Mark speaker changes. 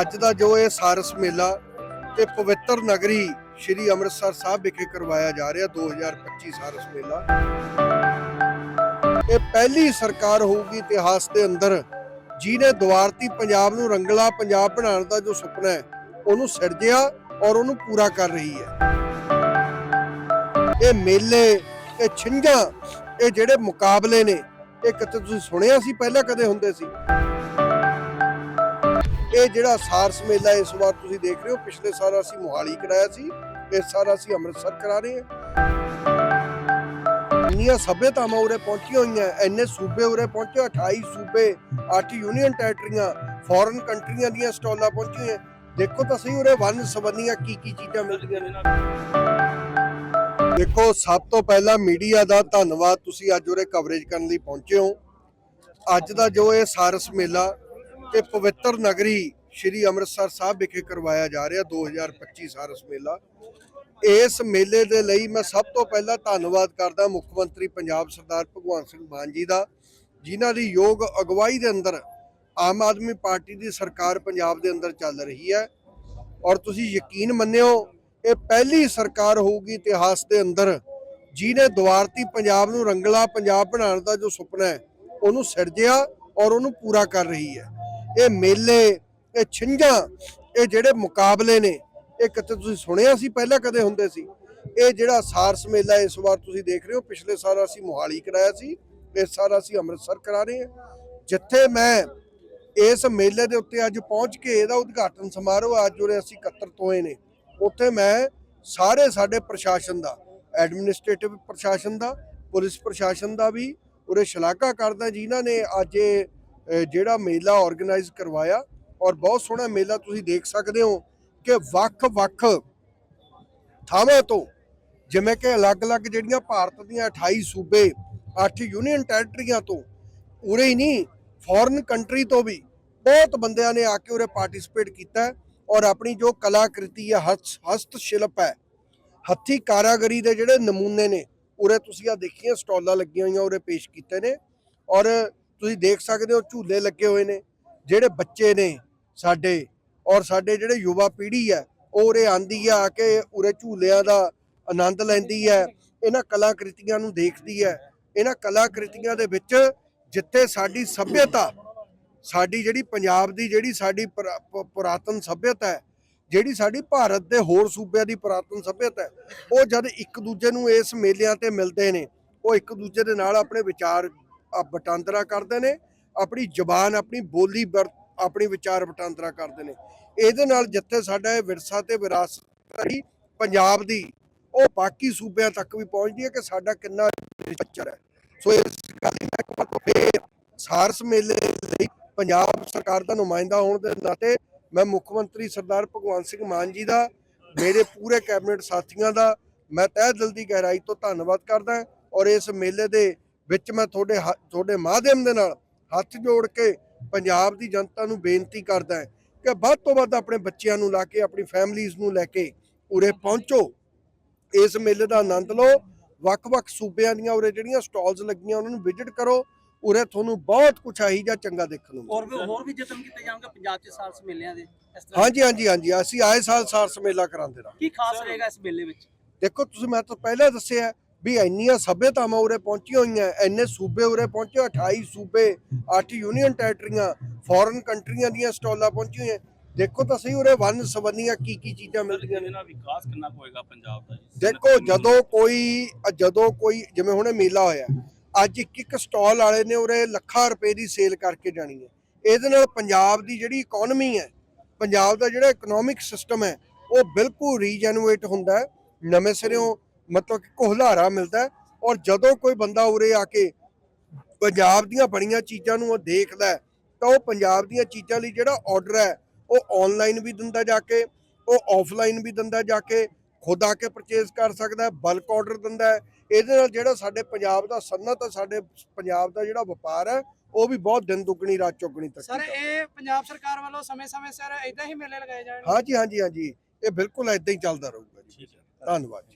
Speaker 1: ਅੱਜ ਦਾ ਜੋ ਇਹ ਸਾਰਸ ਮੇਲਾ ਤੇ ਪਵਿੱਤਰ ਨਗਰੀ ਸ਼੍ਰੀ ਅੰਮ੍ਰਿਤਸਰ ਸਾਹਿਬ ਵਿਖੇ ਕਰਵਾਇਆ ਜਾ ਰਿਹਾ 2025 ਸਾਰਸ ਮੇਲਾ। ਇਹ ਪਹਿਲੀ ਸਰਕਾਰ ਹੋਊਗੀ ਇਤਿਹਾਸ ਦੇ ਅੰਦਰ, ਜਿਹਨੇ ਦੁਆਰਤੀ ਪੰਜਾਬ ਨੂੰ ਰੰਗਲਾ ਪੰਜਾਬ ਬਣਾਉਣ ਦਾ ਜੋ ਸੁਪਨਾ ਹੈ, ਉਹਨੂੰ ਸਿਰਜਿਆ ਔਰ ਉਹਨੂੰ ਪੂਰਾ ਕਰ ਰਹੀ ਹੈ। ਇਹ ਮੇਲੇ, ਇਹ ਛਿੰਝਾਂ, ਇਹ ਜਿਹੜੇ ਮੁਕਾਬਲੇ ਨੇ, ਇਹ ਕਿਤੇ ਤੁਸੀਂ ਸੁਣਿਆ ਸੀ, ਪਹਿਲਾਂ ਕਦੇ ਹੁੰਦੇ ਸੀ? ਇਹ ਜਿਹੜਾ ਸਾਰਸ ਮੇਲਾ ਇਸ ਵਾਰ ਤੁਸੀਂ ਦੇਖ ਰਹੇ ਹੋ, ਪਿਛਲੇ ਸਾਲ ਅਸੀਂ ਮੋਹਾਲੀ ਕਰਾਇਆ ਸੀ, ਇਸ ਸਾਲ ਅਸੀਂ ਅੰਮ੍ਰਿਤਸਰ ਕਰਾ ਰਹੇ ਹਾਂ। ਇੰਨੀਆਂ ਸਭਿਅਤਾਵਾਂ ਉਰੇ ਪਹੁੰਚੀਆਂ ਹੋਈਆਂ, ਇੰਨੇ ਸੂਬੇ ਉਰੇ ਪਹੁੰਚੇ 28 ਸੂਬੇ 8 ਯੂਨੀਅਨ ਟੈਰੀਟਰੀਆਂ ਫੋਰਨ ਕੰਟਰੀਆਂ ਦੀਆਂ ਸਟਾਲਾਂ ਪਹੁੰਚੀਆਂ ਦੇਖੋ ਤਾਂ ਸਹੀ ਉਰੇ ਵੰਨ ਸਵੰਨੀਆਂ ਕੀ ਕੀ ਚੀਜ਼ਾਂ ਮਿਲਦੀਆਂ ਨੇ। ਦੇਖੋ, ਸਭ ਤੋਂ ਪਹਿਲਾਂ ਮੀਡੀਆ ਦਾ ਧੰਨਵਾਦ ਤੁਸੀਂ ਅੱਜ ਉਰੇ ਕਵਰੇਜ ਕਰਨ ਲਈ ਪਹੁੰਚੇ ਹੋ। ਅੱਜ ਦਾ ਜੋ ਇਹ ਸਾਰਸ ਮੇਲਾ ਤੇ ਪਵਿੱਤਰ ਨਗਰੀ ਸ਼੍ਰੀ ਅੰਮ੍ਰਿਤਸਰ ਸਾਹਿਬ ਵਿਖੇ ਕਰਵਾਇਆ ਜਾ ਰਿਹਾ 2025 ਸਾਰਸ ਮੇਲਾ। ਇਸ ਮੇਲੇ ਦੇ ਲਈ ਮੈਂ ਸਭ ਤੋਂ ਪਹਿਲਾਂ ਧੰਨਵਾਦ ਕਰਦਾ ਮੁੱਖ ਮੰਤਰੀ ਪੰਜਾਬ ਸਰਦਾਰ ਭਗਵੰਤ ਸਿੰਘ ਮਾਨ ਜੀ ਦਾ, ਜਿਨ੍ਹਾਂ ਦੀ ਯੋਗ ਅਗਵਾਈ ਦੇ ਅੰਦਰ ਆਮ ਆਦਮੀ ਪਾਰਟੀ ਦੀ ਸਰਕਾਰ ਪੰਜਾਬ ਦੇ ਅੰਦਰ ਚੱਲ ਰਹੀ ਹੈ। ਔਰ ਤੁਸੀਂ ਯਕੀਨ ਮੰਨਿਓ, ਇਹ ਪਹਿਲੀ ਸਰਕਾਰ ਹੋਊਗੀ ਇਤਿਹਾਸ ਦੇ ਅੰਦਰ ਜਿਹਨੇ ਦੁਆਰਤੀ ਪੰਜਾਬ ਨੂੰ ਰੰਗਲਾ ਪੰਜਾਬ ਬਣਾਉਣ ਦਾ ਜੋ ਸੁਪਨਾ ਹੈ, ਉਹਨੂੰ ਸਿਰਜਿਆ ਔਰ ਉਹਨੂੰ ਪੂਰਾ ਕਰ ਰਹੀ ਹੈ। ਇਹ ਮੇਲੇ, ਇਹ ਛਿੰਝਾਂ, ਇਹ ਜਿਹੜੇ ਮੁਕਾਬਲੇ ਨੇ, ਇਹ ਕਿਤੇ ਤੁਸੀਂ ਸੁਣਿਆ ਸੀ, ਪਹਿਲਾਂ ਕਦੇ ਹੁੰਦੇ ਸੀ? ਇਹ ਜਿਹੜਾ ਸਾਰਸ ਮੇਲਾ ਇਸ ਵਾਰ ਤੁਸੀਂ ਦੇਖ ਰਹੇ ਹੋ, ਪਿਛਲੇ ਸਾਲ ਅਸੀਂ ਮੋਹਾਲੀ ਕਰਾਇਆ ਸੀ, ਇਸ ਸਾਲ ਅਸੀਂ ਅੰਮ੍ਰਿਤਸਰ ਕਰਾ ਰਹੇ ਹਾਂ। ਜਿੱਥੇ ਮੈਂ ਇਸ ਮੇਲੇ ਦੇ ਉੱਤੇ ਅੱਜ ਪਹੁੰਚ ਕੇ ਇਹਦਾ ਉਦਘਾਟਨ ਸਮਾਰੋਹ ਅੱਜ ਉਰੇ ਅਸੀਂ ਇਕੱਤਰਤ ਹੋਏ ਨੇ। ਉੱਥੇ ਮੈਂ ਸਾਰੇ ਸਾਡੇ ਪ੍ਰਸ਼ਾਸਨ ਦਾ, ਐਡਮਿਨਿਸਟ੍ਰੇਟਿਵ ਪ੍ਰਸ਼ਾਸਨ ਦਾ, ਪੁਲਿਸ ਪ੍ਰਸ਼ਾਸਨ ਦਾ ਵੀ ਉਰੇ ਸ਼ਲਾਘਾ ਕਰਦਾ, ਜਿਨ੍ਹਾਂ ਨੇ ਅੱਜ ਇਹ ਜਿਹੜਾ ਮੇਲਾ ਆਰਗੇਨਾਈਜ਼ ਕਰਵਾਇਆ ਔਰ ਬਹੁਤ ਸੋਹਣਾ ਮੇਲਾ ਤੁਸੀਂ ਦੇਖ ਸਕਦੇ ਹੋ ਕਿ ਵੱਖ-ਵੱਖ ਥਾਵਾਂ ਤੋਂ ਜਿਵੇਂ ਕਿ ਅਲੱਗ-ਅਲੱਗ ਜਿਹੜੀਆਂ ਭਾਰਤ ਦੀਆਂ 28 ਸੂਬੇ 8 ਯੂਨੀਅਨ ਟੈਰੀਟਰੀਆਂ ਤੋਂ ਉਰੇ ਹੀ ਨਹੀਂ ਫੋਰਨ ਕੰਟਰੀ ਤੋਂ ਵੀ ਬਹੁਤ ਬੰਦਿਆਂ ਨੇ ਆ ਕੇ ਉਰੇ ਪਾਰਟਿਸਿਪੇਟ ਕੀਤਾ ਔਰ ਆਪਣੀ ਜੋ ਕਲਾਕ੍ਰਿਤੀ ਹੈ, ਹਸਤ ਹਸਤ ਸ਼ਿਲਪ ਹੈ, ਹੱਥੀ ਕਾਰਾਗਰੀ ਦੇ ਜਿਹੜੇ ਨਮੂਨੇ ਨੇ, ਉਰੇ ਤੁਸੀਂ ਆ ਦੇਖੀਆਂ, ਸਟਾਲਾਂ ਲੱਗੀਆਂ ਹੋਈਆਂ ਉਰੇ ਪੇਸ਼ ਕੀਤੇ ਨੇ ਔਰ ਤੁਸੀਂ ਦੇਖ ਸਕਦੇ ਹੋ ਝੂਲੇ ਲੱਗੇ ਹੋਏ ਨੇ, ਜਿਹੜੇ ਬੱਚੇ ਨੇ ਸਾਡੇ, ਔਰ ਸਾਡੇ ਜਿਹੜੇ ਯੁਵਾ ਪੀੜ੍ਹੀ ਹੈ, ਉਹ ਉਰੇ ਆਂਦੀ ਆ ਆ ਕੇ ਉਰੇ ਝੂਲਿਆਂ ਦਾ ਆਨੰਦ ਲੈਂਦੀ ਹੈ, ਇਹਨਾਂ ਕਲਾਕ੍ਰਿਤੀਆਂ ਨੂੰ ਦੇਖਦੀ ਹੈ। ਇਹਨਾਂ ਕਲਾਕ੍ਰਿਤੀਆਂ ਦੇ ਵਿੱਚ ਜਿੱਥੇ ਸਾਡੀ ਸੱਭਿਅਤਾ, ਸਾਡੀ ਜਿਹੜੀ ਪੰਜਾਬ ਦੀ ਜਿਹੜੀ ਸਾਡੀ ਪੁਰਾ- ਪੁਰਾਤਨ ਸੱਭਿਅਤਾ ਹੈ, ਜਿਹੜੀ ਸਾਡੀ ਭਾਰਤ ਦੇ ਹੋਰ ਸੂਬਿਆਂ ਦੀ ਪੁਰਾਤਨ ਸੱਭਿਅਤਾ ਹੈ, ਉਹ ਜਦ ਇੱਕ ਦੂਜੇ ਨੂੰ ਇਸ ਮੇਲਿਆਂ ਤੇ ਮਿਲਦੇ ਨੇ, ਉਹ ਇੱਕ ਦੂਜੇ ਦੇ ਨਾਲ ਆਪਣੇ ਵਿਚਾਰ ਵਟਾਂਦਰਾ ਕਰਦੇ ਨੇ, ਆਪਣੀ ਜ਼ੁਬਾਨ, ਆਪਣੀ ਬੋਲੀ ਵਰ- ਆਪਣੀ ਵਿਚਾਰ ਵਟਾਂਦਰਾ ਕਰਦੇ ਨੇ। ਇਹਦੇ ਨਾਲ ਜਿੱਥੇ ਸਾਡਾ ਇਹ ਵਿਰਸਾ ਤੇ ਵਿਰਾਸਤ ਸਾਡੀ ਪੰਜਾਬ ਦੀ, ਉਹ ਬਾਕੀ ਸੂਬਿਆਂ ਤੱਕ ਵੀ ਪਹੁੰਚਦੀ ਹੈ ਕਿ ਸਾਡਾ ਕਿੰਨਾ ਚੱਚਰ ਹੈ। ਸੋ ਇਸ ਗੱਲ ਦੀ ਮੈਂ ਇੱਕ ਵਾਰ ਫੇਰ ਸਾਰਸ ਮੇਲੇ ਲਈ ਪੰਜਾਬ ਸਰਕਾਰ ਦਾ ਨੁਮਾਇੰਦਾ ਹੋਣ ਦੇ ਨਾਤੇ ਮੈਂ ਮੁੱਖ ਮੰਤਰੀ ਸਰਦਾਰ ਭਗਵੰਤ ਸਿੰਘ ਮਾਨ ਜੀ ਦਾ, ਮੇਰੇ ਪੂਰੇ ਕੈਬਨਿਟ ਸਾਥੀਆਂ ਦਾ, ਮੈਂ ਤਹਿ ਦਿਲ ਦੀ ਗਹਿਰਾਈ ਤੋਂ ਧੰਨਵਾਦ ਕਰਦਾ ਔਰ ਇਸ ਮੇਲੇ ਦੇ ਵਿੱਚ ਮੈਂ ਤੁਹਾਡੇ ਤੁਹਾਡੇ ਮਾਧਿਅਮ ਦੇ ਨਾਲ ਹੱਥ ਜੋੜ ਕੇ ਪੰਜਾਬ ਦੀ ਜਨਤਾ ਨੂੰ ਬੇਨਤੀ ਕਰਦਾ ਕਿ ਵੱਧ ਤੋਂ ਵੱਧ ਆਪਣੇ ਬੱਚਿਆਂ ਨੂੰ ਲਾ ਕੇ ਆਪਣੀ ਫੈਮਲੀਆਂ ਨੂੰ ਲੈ ਕੇ ਉਰੇ ਪਹੁੰਚੋ। ਇਸ ਮੇਲੇ ਦਾ ਆਨੰਦ ਲਓ। ਵੱਖ-ਵੱਖ ਸੂਬਿਆਂ ਦੀਆਂ ਉਰੇ ਜਿਹੜੀਆਂ ਸਟਾਲਸ ਲੱਗੀਆਂ ਉਹਨਾਂ ਨੂੰ ਵਿਜ਼ਿਟ ਕਰੋ। ਉਰੇ ਤੁਹਾਨੂੰ ਬਹੁਤ ਕੁਝ ਆਹੀ ਜਾਂ ਚੰਗਾ ਦੇਖਣ ਨੂੰ
Speaker 2: ਹੋਰ ਵੀ ਹੋਰ ਵੀ ਯਤਨ ਕੀਤੇ ਜਾਣਗੇ ਪੰਜਾਬ 'ਚ ਸਾਰਸ ਮੇਲਿਆਂ ਦੇ?
Speaker 1: ਹਾਂਜੀ ਹਾਂਜੀ ਹਾਂਜੀ। ਅਸੀਂ ਆਏ ਸਾਲ ਸਾਰਸ ਮੇਲਾ ਕਰਾਉਂਦੇ ਰਹਾਂ
Speaker 2: ਕੀ ਖਾਸ ਰਹੇਗਾ ਇਸ ਮੇਲੇ ਵਿੱਚ?
Speaker 1: ਦੇਖੋ ਤੁਸੀਂ ਮੈਂ ਤਾਂ ਪਹਿਲਾਂ ਦੱਸਿਆ ਵੀ ਇੰਨੀਆਂ ਸਭਿਅਤਾਵਾਂ ਉਰੇ ਪਹੁੰਚੀਆਂ ਹੋਈਆਂ ਇੰਨੇ ਸੂਬੇ ਉਰੇ ਪਹੁੰਚੇ 28 ਸੂਬੇ 8 ਯੂਨੀਅਨ ਟੈਰੀਟਰੀਆਂ ਫੋਰਨ ਕੰਟਰੀਆਂ ਦੀਆਂ ਸਟਾਲਾਂ ਪਹੁੰਚੀਆਂ ਹੋਈਆਂ। ਦੇਖੋ ਤਾਂ ਸਹੀ ਉਰੇ ਵੰਨ ਸਵੰਨੀਆਂ ਕੀ ਕੀ ਚੀਜ਼ਾਂ ਮਿਲਦੀਆਂ ਨੇ
Speaker 3: ਵਿਕਾਸ ਕਿੰਨਾ ਹੋਏਗਾ ਪੰਜਾਬ ਦਾ
Speaker 1: ਦੇਖੋ ਜਦੋਂ ਕੋਈ ਜਦੋਂ ਕੋਈ ਜਿਵੇਂ ਹੁਣੇ ਮੇਲਾ ਹੋਇਆ ਅੱਜ ਇੱਕ ਇੱਕ ਸਟਾਲ ਵਾਲੇ ਨੇ ਉਰੇ ਲੱਖਾਂ ਰੁਪਏ ਦੀ ਸੇਲ ਕਰਕੇ ਜਾਣੀ ਹੈ। ਇਹਦੇ ਨਾਲ ਪੰਜਾਬ ਦੀ ਜਿਹੜੀ ਇਕਨੋਮੀ ਹੈ ਪੰਜਾਬ ਦਾ ਜਿਹੜਾ ਇਕਨੋਮਿਕ ਸਿਸਟਮ ਹੈ ਉਹ ਬਿਲਕੁਲ ਰੀਜਨਰੇਟ ਹੁੰਦਾ ਨਵੇਂ ਸਿਰਿਓਂ ਮਤਲਬ ਕਿ ਕੋਹਲਾਰਾ ਮਿਲਦਾ ਹੈ ਔਰ ਜਦੋਂ ਕੋਈ ਬੰਦਾ ਉਰੇ ਆ ਕੇ ਪੰਜਾਬ ਦੀਆਂ ਬਣੀਆਂ ਚੀਜ਼ਾਂ ਨੂੰ ਉਹ ਦੇਖਦਾ ਹੈ, ਤਾਂ ਉਹ ਪੰਜਾਬ ਦੀਆਂ ਚੀਜ਼ਾਂ ਲਈ ਜਿਹੜਾ ਆਰਡਰ ਹੈ ਉਹ ਆਨਲਾਈਨ ਵੀ ਦਿੰਦਾ ਜਾ ਕੇ ਉਹ ਆਫਲਾਈਨ ਵੀ ਦਿੰਦਾ ਜਾ ਕੇ ਖੁਦ ਆ ਕੇ ਪਰਚੇਸ ਕਰ ਸਕਦਾ ਹੈ ਬਲਕ ਆਰਡਰ ਦਿੰਦਾ ਹੈ। ਇਹਦੇ ਨਾਲ ਜਿਹੜਾ ਸਾਡੇ ਪੰਜਾਬ ਦਾ ਸਨਅਤ ਹੈ ਸਾਡੇ ਪੰਜਾਬ ਦਾ ਜਿਹੜਾ ਵਪਾਰ ਹੈ ਉਹ ਵੀ ਬਹੁਤ ਦਿਨ ਦੁੱਗਣੀ ਰਾਤ ਚੌਗਣੀ ਤੱਕ
Speaker 4: ਸਰ ਇਹ ਪੰਜਾਬ ਸਰਕਾਰ ਵੱਲੋਂ ਸਮੇਂ-ਸਮੇਂ ਸਿਰ ਇਦਾਂ ਹੀ ਮੇਲੇ ਲਗਾਏ ਜਾਣਗੇ?
Speaker 1: ਹਾਂਜੀ ਹਾਂਜੀ ਹਾਂਜੀ। ਇਹ ਬਿਲਕੁਲ ਇਦਾਂ ਹੀ ਚੱਲਦਾ ਰਹੂਗਾ ਜੀ। ਧੰਨਵਾਦ ਜੀ।